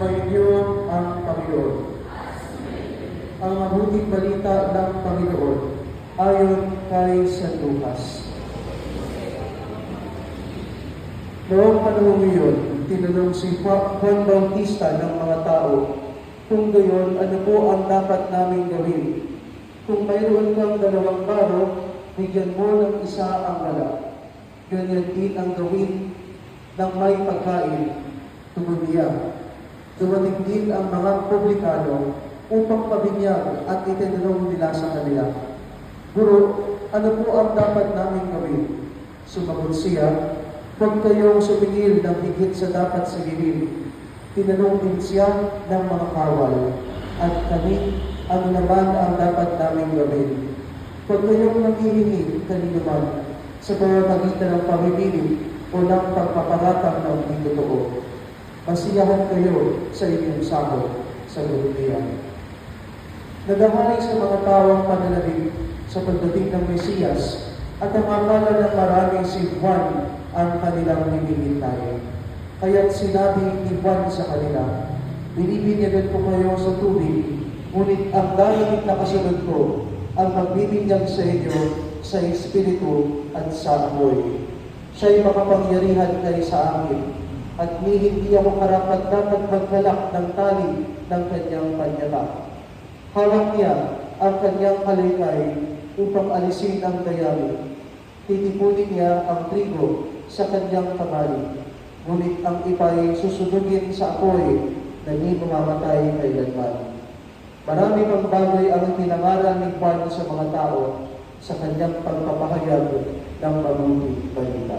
Sumainyo ang Panginoon. Ang mabuting balita ng Panginoon ayon kay San Lucas. Noong panahon iyon, tinanong si Juan Bautista ng mga tao, kung gayon, ano po ang dapat namin gawin? Kung mayroon kang dalawang baro, bigyan mo ng isa ang wala. Ganyan din ang gawin ng may pagkain, tumuliya. Dumating din ang mga publikano upang pabinyag at itinanong nila sa kanila. Guro, ano po ang dapat namin gawin? Sumagot siya, huwag kayong sumingil ng higit sa dapat sigilin. Tinanong din siya ng mga kawal, at kami, ano naman ang dapat namin gawin? Huwag kayong nanghihingi kanino man sa pamamagitan ng pamimili o ng pagpaparatang ng hindi. Masiyahan kayo sa inyong sahod sa niya. Nagahari sa mga tawang pananabik sa pagdating ng Mesiyas at ang akala ng maraming si Juan ang kanilang hinihintay. Kaya't sinabi ni Juan sa kanila, Binibinyagan ko kayo sa tubig, ngunit ang darating na kasunod ko ang magbibinyag sa inyo sa Espiritu at sa amoy. Siya'y makapangyarihan kay sa akin, at ni hindi ako karapat dapat maghalak ng tali ng kanyang panyaba. Hawak niya ang kanyang kalaykay upang alisin ang dayami. Titipunin niya ang trigo sa kanyang kamali. Ngunit ang ipay susudugin sa apoy na di mamamatay kailanman. Marami pang bagay ang pinangaral ni Juan sa mga tao sa kanyang pagpapahayag ng mabuting balita.